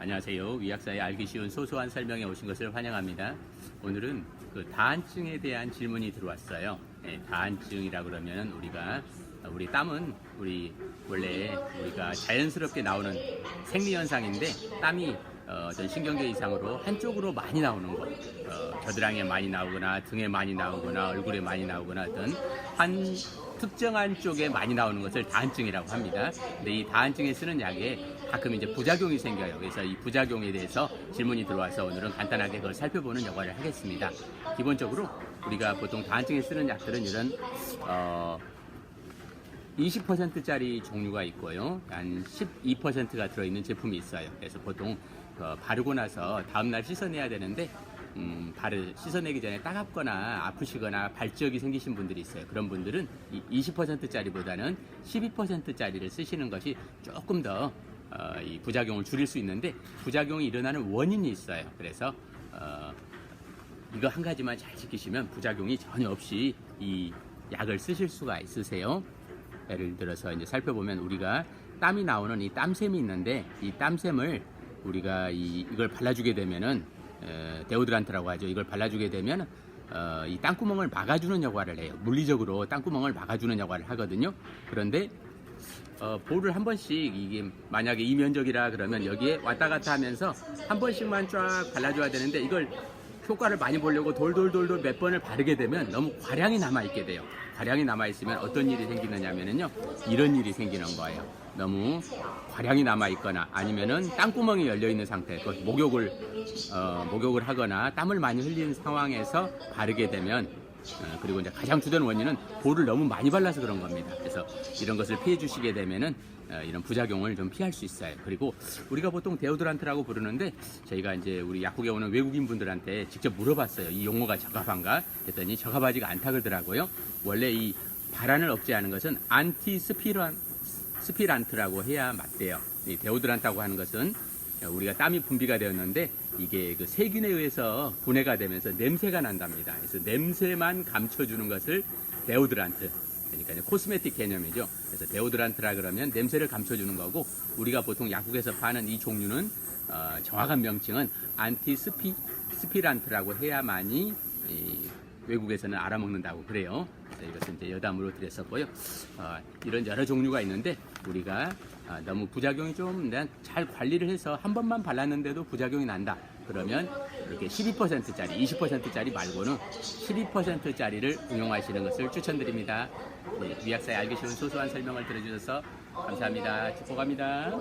안녕하세요. 위약사의 알기 쉬운 소소한 설명에 오신 것을 환영합니다. 오늘은 그 다한증에 대한 질문이 들어왔어요. 예, 다한증이라 그러면 우리가 우리 땀은 우리 원래 우리가 자연스럽게 나오는 생리 현상인데 땀이 어, 어떤 신경계 이상으로 한쪽으로 많이 나오는 것, 어, 겨드랑이에 많이 나오거나 등에 많이 나오거나 얼굴에 많이 나오거나 어떤 한 특정한 쪽에 많이 나오는 것을 다한증이라고 합니다. 근데 이 다한증에 쓰는 약에 가끔 이제 부작용이 생겨요. 그래서 이 부작용에 대해서 질문이 들어와서 오늘은 간단하게 그걸 살펴보는 역할을 하겠습니다. 기본적으로 우리가 보통 다한증에 쓰는 약들은 이런 어, 20%짜리 종류가 있고요. 한 12%가 들어있는 제품이 있어요. 그래서 보통 어, 바르고 나서 다음날 씻어내야 되는데 음, 발을 씻어내기 전에 따갑거나 아프시거나 발지역이 생기신 분들이 있어요. 그런 분들은 이 20%짜리보다는 12%짜리를 쓰시는 것이 조금 더 어, 이 부작용을 줄일 수 있는데 부작용이 일어나는 원인이 있어요. 그래서 어, 이거 한 가지만 잘 지키시면 부작용이 전혀 없이 이 약을 쓰실 수가 있으세요. 예를 들어서 이제 살펴보면 우리가 땀이 나오는 이 땀샘이 있는데 이 땀샘을 우리가 이, 이걸 발라주게 되면은 에, 데오드란트라고 하죠. 이걸 발라주게 되면 어, 이 땅구멍을 막아주는 역할을 해요. 물리적으로 땅구멍을 막아주는 역할을 하거든요. 그런데 어, 볼을 한 번씩 이게 만약에 이면적이라 그러면 여기에 왔다 갔다 하면서 한 번씩만 쫙 발라줘야 되는데 이걸 효과를 많이 보려고 돌돌돌돌 몇 번을 바르게 되면 너무 과량이 남아 있게 돼요. 과량이 남아 있으면 어떤 일이 생기느냐면은요 이런 일이 생기는 거예요. 너무 과량이 남아 있거나 아니면은 땅구멍이 열려 있는 상태, 그 목욕을 어, 목욕을 하거나 땀을 많이 흘린 상황에서 바르게 되면 어, 그리고 이제 가장 주된 원인은 볼을 너무 많이 발라서 그런 겁니다. 그래서 이런 것을 피해 주시게 되면은 어, 이런 부작용을 좀 피할 수 있어요. 그리고 우리가 보통 데오드란트라고 부르는데 저희가 이제 우리 약국에 오는 외국인 분들한테 직접 물어봤어요. 이 용어가 적합한가? 했더니 적합하지가 않다 그러더라고요. 원래 이 발안을 억제하는 것은 안티 스피란 스피란트라고 해야 맞대요. 이 데오드란트라고 하는 것은 우리가 땀이 분비가 되었는데 이게 그 세균에 의해서 분해가 되면서 냄새가 난답니다. 그래서 냄새만 감춰주는 것을 데오드란트. 그러니까 코스메틱 개념이죠. 그래서 데오드란트라 그러면 냄새를 감춰주는 거고 우리가 보통 약국에서 파는 이 종류는 어, 정확한 명칭은 안티스피 스피란트라고 해야만이 이 외국에서는 알아먹는다고 그래요. 그래서 이것은 이제 여담으로 드렸었고요. 어, 이런 여러 종류가 있는데 우리가 아, 너무 부작용이 좀 잘 관리를 해서 한 번만 발랐는데도 부작용이 난다. 그러면 이렇게 12%짜리, 20%짜리 말고는 12%짜리를 응용하시는 것을 추천드립니다. 네, 위약사의 알기 쉬운 소소한 설명을 들어주셔서 감사합니다. 축복합니다.